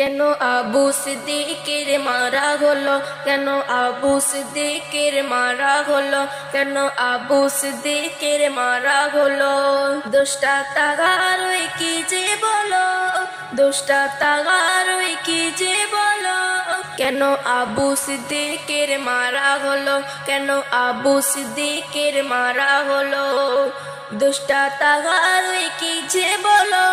কেন আবু সিদ্দিকের মারা হলো? কেন আবু সিদ্দিকের মারা হলো? কেন আবু সিদ্দিকের মারা হলো? দোষটা তাগার ওই কি যে বলো? দোষটা তাগার ওই কি যে বলো? কেন আবু সিদ্দিকের মারা হলো? কেন আবু সিদ্দিকের মারা হলো? দুষ্টা তাগার ওই কি যে বলো?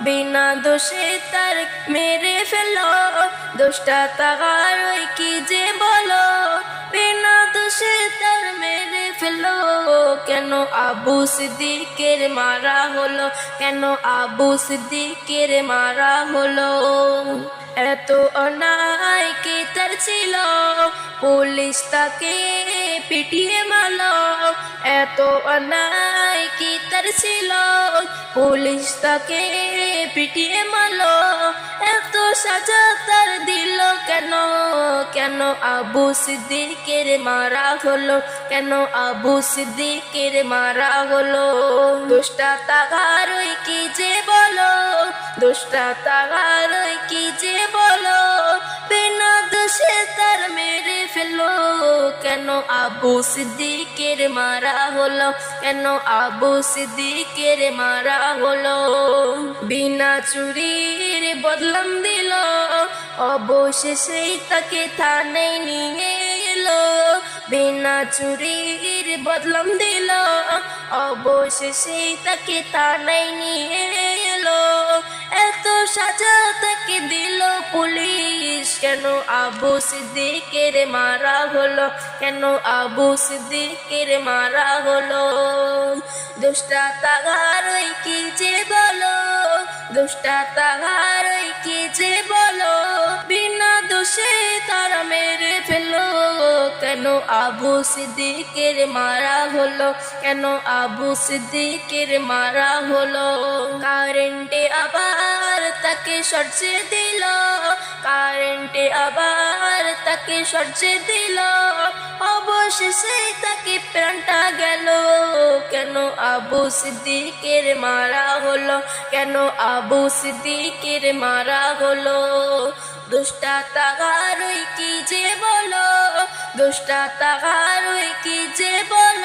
বিনা দোষে তার মেরে ফেলো। দুষ্টা তাগার ওই কি যে বলো? বিনা দোষে তার মেরে ফেলো। কেন আবু সিদ্দিকের মারা হলো? কেন আবু সিদ্দিকের মারা হলো? এত অন্যায় কি তার ছিল? পুলিশ তাকে পিটিয়ে মারলো। এত অন্যায় কি তার ছিল পুলিশ তাকে পিটিয়ে মারলো। এত সাজা তার দিল কেন? কেন আবু সিদ্দিকের মারা হলো? কেন আবু সিদ্দিকের মারা হলো? দুষ্টা তাগারই কি যে বলো? দুষ্টা তাগারই কি যে কেন আবু সিদ্দিকের মারা হলো? কেন আবু সিদ্দিকের মারা হলো? বিনা চুরির বদলাম দিল। অবশেষে তাকে থানায় নিয়ে এলো। বিনা চুরির বদলাম দিল। অবশেষে তাকে থানায় নিয়ে এলো। এত সাজা তাকে দিল পুলিশ। কেন আবু সিদ্দিকের মারা হলো? কেন আবু সিদ্দিকের মারা হলো? দুষ্টা তাগারই কি যে বলো? দুষ্টা তাগারই কি যে বলো? বিনা দোষে তারা মেরে ফেলো। কেন আবু সিদ্দিকের মারা হলো? কেন আবু সিদ্দিকের মারা হলো? কারেন্টে আবার তাকে সরষে দিল। কারেন্টে আবার তাকে সরষে দিল। অবশেষে তাকে প্রাণটা গেল। কেন আবু সিদ্দিকের মারা হলো? কেন আবু সিদ্দিকের মারা হলো? দুষ্টা তাগারই কি যে বলো? দুষ্টা তাগারই কি যে বলো?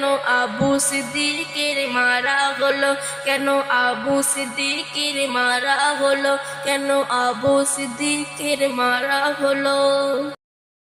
কেন আবু সিদ্দিকের মারা হলো? কেন আবু সিদ্দিকের মারা হলো? কেন আবু সিদ্দিকের মারা হলো?